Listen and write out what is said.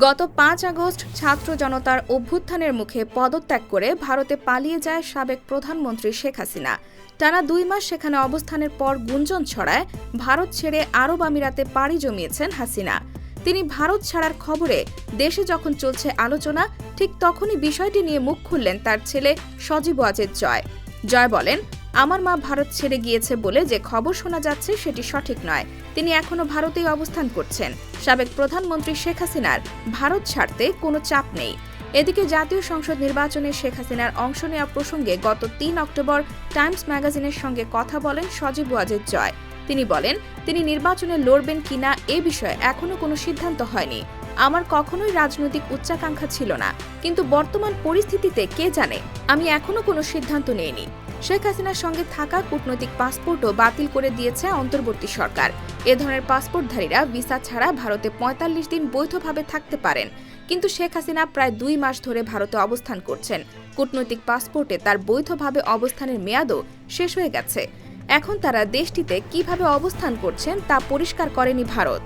গত পাঁচ আগস্ট ছাত্র জনতার অভ্যুত্থানের মুখে পদত্যাগ করে ভারতে পালিয়ে যায় সাবেক প্রধানমন্ত্রী শেখ হাসিনা। টানা দুই মাস সেখানে অবস্থানের পর গুঞ্জন ছড়ায়, ভারত ছেড়ে আরব আমিরাতে পাড়ি জমিয়েছেন হাসিনা। তিনি ভারত ছাড়ার খবরে, দেশে যখন চলছে আলোচনা, ঠিক তখনই বিষয়টি নিয়ে মুখ খুললেন তার ছেলে সজীব ওয়াজেদ জয়। জয় বলেন আমার মা ভারত ছেড়ে গিয়েছে বলে যে খবর শোনা যাচ্ছে সেটি সঠিক নয়। তিনি এখনও ভারতেই অবস্থান করছেন। সাবেক প্রধানমন্ত্রী শেখ হাসিনার ভারত ছাড়তে কোনো চাপ নেই। এদিকে জাতীয় সংসদ নির্বাচনে শেখ হাসিনার অংশ নেওয়া প্রসঙ্গে গত তিন অক্টোবর টাইমস ম্যাগাজিনের সঙ্গে কথা বলেন সজীব ওয়াজেদ জয়। তিনি বলেন, তিনি নির্বাচনে লড়বেন কিনা এ বিষয়ে এখনও কোনো সিদ্ধান্ত হয়নি। আমার কখনোই রাজনৈতিক উচ্চাকাঙ্ক্ষা ছিল না। কিন্তু বর্তমান পরিস্থিতিতে কে জানে? আমি এখনও কোনো সিদ্ধান্ত নেইনি। শেখ হাসিনার সঙ্গে থাকা কূটনৈতিক পাসপোর্টও বাতিল করে দিয়েছে অন্তর্বর্তী সরকার। এ ধরনের পাসপোর্টধারীরা ভিসা ছাড়া ভারতে পঁয়তাল্লিশ দিন বৈধভাবে থাকতে পারেন। কিন্তু শেখ হাসিনা প্রায় দুই মাস ধরে ভারতে অবস্থান করছেন। কূটনৈতিক পাসপোর্টে তার বৈধভাবে অবস্থানের মেয়াদও শেষ হয়ে গেছে। এখন তারা দেশটিতে কীভাবে অবস্থান করছেন তা পরিষ্কার করেনি ভারত।